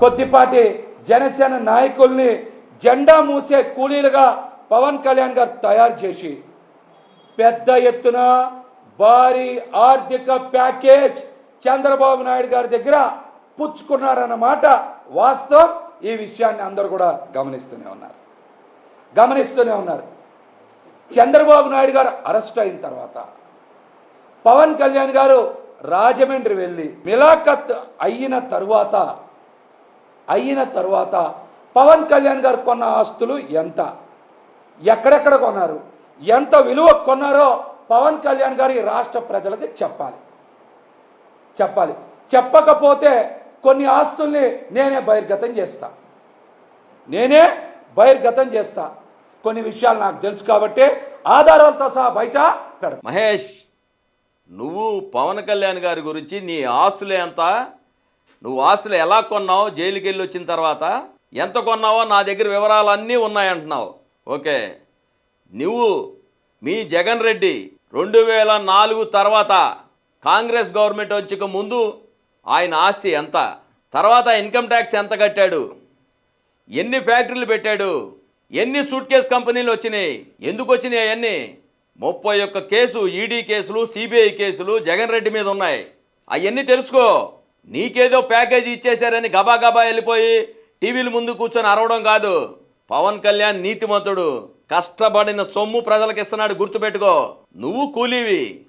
కొద్దిపాటి జనసేన నాయకుల్ని జెండా మూసే కూలీలుగా పవన్ కళ్యాణ్ గారు తయారు చేసి పెద్ద ఎత్తున భారీ ఆర్థిక ప్యాకేజ్ చంద్రబాబు నాయుడు గారి దగ్గర పుచ్చుకున్నారన్నమాట. వాస్తవం. ఈ విషయాన్ని అందరూ కూడా గమనిస్తూనే ఉన్నారు. గమనిస్తూనే ఉన్నారు. చంద్రబాబు నాయుడు గారు అరెస్ట్ అయిన తర్వాత పవన్ కళ్యాణ్ గారు రాజమండ్రి వెళ్ళి మిలాఖత్ అయిన తరువాత అయిన తర్వాత పవన్ కళ్యాణ్ గారు కొన్న ఆస్తులు ఎంత? ఎక్కడెక్కడ కొన్నారు? ఎంత విలువ కొన్నారో పవన్ కళ్యాణ్ గారు ఈ రాష్ట్ర ప్రజలకి చెప్పాలి. చెప్పాలి. చెప్పకపోతే కొన్ని ఆస్తుల్ని నేనే బహిర్గతం చేస్తా. నేనే బహిర్గతం చేస్తా. కొన్ని విషయాలు నాకు తెలుసు కాబట్టి ఆధారాలతో సహా బయట పెడ మహేష్ నువ్వు పవన్ కళ్యాణ్ గారి గురించి నీ ఆస్తులే ఎంత? నువ్వు ఆస్తులు ఎలా కొన్నావు? జైలుకి వెళ్ళి వచ్చిన తర్వాత ఎంత కొన్నావో నా దగ్గర వివరాలు అన్నీ ఉన్నాయంటున్నావు. ఓకే. నువ్వు మీ జగన్ రెడ్డి రెండు వేల నాలుగు తర్వాత కాంగ్రెస్ గవర్నమెంట్ వచ్చక ముందు ఆయన ఆస్తి ఎంత? తర్వాత ఇన్కమ్ ట్యాక్స్ ఎంత కట్టాడు? ఎన్ని ఫ్యాక్టరీలు పెట్టాడు? ఎన్ని సూట్ కేస్ కంపెనీలు వచ్చినాయి? ఎందుకు వచ్చినాయి అవన్నీ? ముప్పై ఒక్క కేసు ఈడీ కేసులు సిబిఐ కేసులు జగన్ రెడ్డి మీద ఉన్నాయి. అవన్నీ తెలుసుకో. నీకేదో ప్యాకేజీ ఇచ్చేశారని గబాగబా వెళ్ళిపోయి టీవీల ముందు కూర్చొని అరవడం కాదు. పవన్ కళ్యాణ్ నీతిమంతుడు. కష్టపడిన సొమ్ము ప్రజలకు ఇస్తున్నాడు గుర్తుపెట్టుకో. నువ్వు కూలీవి.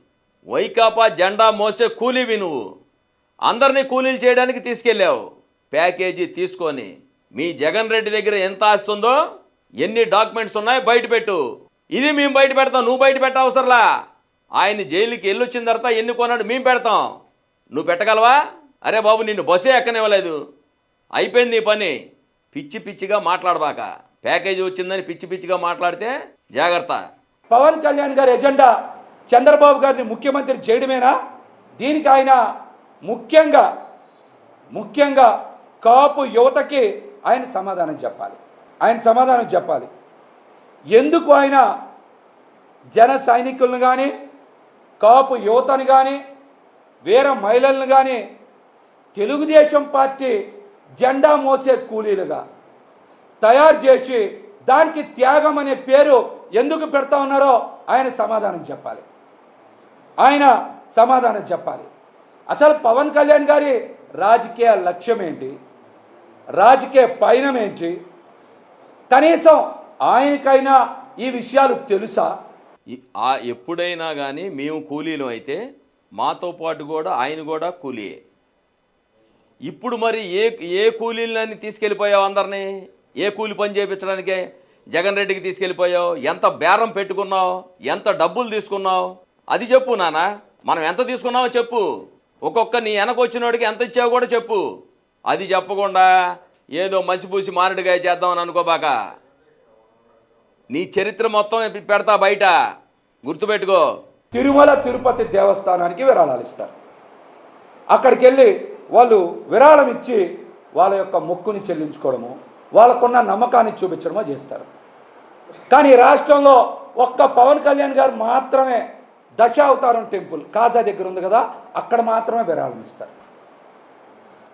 వైకాపా జెండా మోసే కూలీవి నువ్వు. అందరినీ కూలీలు చేయడానికి తీసుకెళ్ళావు. ప్యాకేజీ తీసుకొని మీ జగన్ రెడ్డి దగ్గర ఎంత ఆస్తుందో ఎన్ని డాక్యుమెంట్స్ ఉన్నాయో బయట పెట్టు. ఇది మేము బయట పెడతాం నువ్వు బయట పెట్ట అవసరంలా. ఆయన జైలుకి వెళ్ళొచ్చిన తర్వాత ఎన్ని కొన్నాడు మేము పెడతాం. నువ్వు పెట్టగలవా? అరే బాబు నిన్ను బస్సే ఎక్కనివ్వలేదు. అయిపోయింది నీ పని. పిచ్చి పిచ్చిగా మాట్లాడబాక. ప్యాకేజీ వచ్చిందని పిచ్చి పిచ్చిగా మాట్లాడితే జాగ్రత్త. పవన్ కళ్యాణ్ గారి ఎజెండా చంద్రబాబు గారిని ముఖ్యమంత్రి చేయడమేనా? దీనికి ఆయన ముఖ్యంగా ముఖ్యంగా కాపు యువతకి ఆయన సమాధానం చెప్పాలి. ఆయన సమాధానం చెప్పాలి. ఎందుకు ఆయన జన సైనికులను కానీ కాపు యువతను కానీ వేరే మహిళలను కానీ తెలుగుదేశం పార్టీ జెండా మోసే కూలీలుగా తయారు చేసి దానికి త్యాగం అనే పేరు ఎందుకు పెడతా ఉన్నారో ఆయన సమాధానం చెప్పాలి. ఆయన సమాధానం చెప్పాలి. అసలు పవన్ కళ్యాణ్ గారి రాజకీయ లక్ష్యం ఏంటి రాజకీయ పయనం ఏంటి కనీసం ఆయనకైనా ఈ విషయాలు తెలుసా? ఎప్పుడైనా కానీ మేము కూలీలు అయితే మాతో పాటు కూడా ఆయన కూడా కూలీయే. ఇప్పుడు మరి ఏ ఏ కూలీలని తీసుకెళ్ళిపోయావు అందరినీ? ఏ కూలి పని చేయించడానికి జగన్ రెడ్డికి తీసుకెళ్ళిపోయావు? ఎంత బేరం పెట్టుకున్నావు? ఎంత డబ్బులు తీసుకున్నావు? అది చెప్పు నాన్న మనం ఎంత తీసుకున్నావో చెప్పు. ఒక్కొక్క నీ వెనకొచ్చినోడికి ఎంత ఇచ్చావు కూడా చెప్పు. అది చెప్పకుండా ఏదో మసిపూసి మారడిగా చేద్దామని అనుకోబాక. నీ చరిత్ర మొత్తం పెడతా బయట. గుర్తుపెట్టుకో. తిరుమల తిరుపతి దేవస్థానానికి విరాళాలు ఇస్తారు. అక్కడికి వెళ్ళి వాళ్ళు విరాళం ఇచ్చి వాళ్ళ యొక్క మొక్కుని చెల్లించుకోవడము వాళ్ళకున్న నమ్మకాన్ని చూపించడమో చేస్తారు. కానీ ఈ రాష్ట్రంలో ఒక్క పవన్ కళ్యాణ్ గారు మాత్రమే దశావతారం టెంపుల్ కాజా దగ్గర ఉంది కదా అక్కడ మాత్రమే విరాళం ఇస్తారు.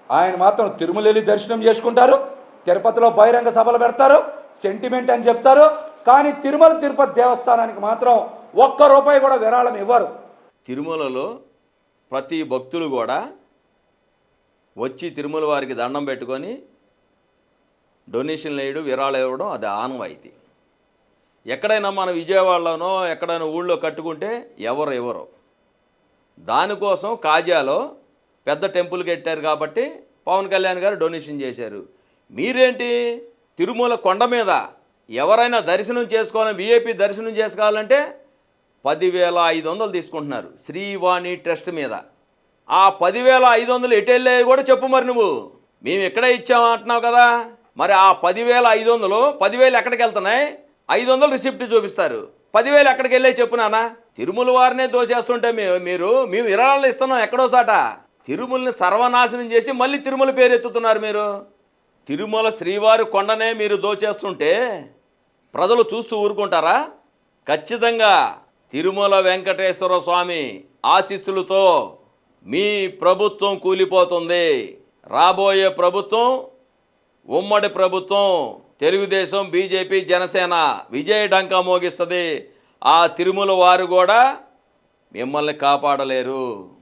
ఆయన మాత్రం తిరుమల వెళ్ళి దర్శనం చేసుకుంటారు తిరుపతిలో బహిరంగ సభలు పెడతారు సెంటిమెంట్ అని చెప్తారు కానీ తిరుమల తిరుపతి దేవస్థానానికి మాత్రం ఒక్క రూపాయి కూడా విరాళం ఇవ్వరు. తిరుమలలో ప్రతి భక్తులు కూడా వచ్చి తిరుమల వారికి దండం పెట్టుకొని డొనేషన్లు వేయడం విరాళం ఇవ్వడం అది ఆనవాయితీ. ఎక్కడైనా మన విజయవాడలోనో ఎక్కడైనా ఊళ్ళో కట్టుకుంటే ఎవరు ఎవరు దానికోసం కాజాలో పెద్ద టెంపుల్ కట్టారు కాబట్టి పవన్ కళ్యాణ్ గారు డొనేషన్ చేశారు. మీరేంటి తిరుమల కొండ మీద ఎవరైనా దర్శనం చేసుకోవాలని విఐపి దర్శనం చేసుకోవాలంటే పదివేల ఐదు వందలు తీసుకుంటున్నారు శ్రీవాణి ట్రస్ట్ మీద. ఆ పదివేల ఐదు వందలు ఎటు కూడా చెప్పు మరి నువ్వు. మేము ఎక్కడే ఇచ్చాము అంటున్నావు కదా. మరి ఆ పదివేల ఐదు వందలు పదివేలు ఎక్కడికి వెళ్తున్నాయి? ఐదు వందలు రిసిప్ట్ చూపిస్తారు. పదివేలు ఎక్కడికి వెళ్ళే చెప్పు నాన్న. తిరుమల వారినే దోచేస్తుంటే మేము మీరు మేము విరాళాలు ఇస్తున్నాం ఎక్కడో సాట. తిరుమలని సర్వనాశనం చేసి మళ్ళీ తిరుమల పేరు ఎత్తుతున్నారు మీరు. తిరుమల శ్రీవారి కొండనే మీరు దోచేస్తుంటే ప్రజలు చూస్తూ ఊరుకుంటారా? ఖచ్చితంగా తిరుమల వెంకటేశ్వర స్వామి ఆశీస్సులతో మీ ప్రభుత్వం కూలిపోతుంది. రాబోయే ప్రభుత్వం ఉమ్మడి ప్రభుత్వం తెలుగుదేశం బీజేపీ జనసేన విజయ డంకా మోగిస్తుంది. ఆ తిరుమల వారు కూడా మిమ్మల్ని కాపాడలేరు.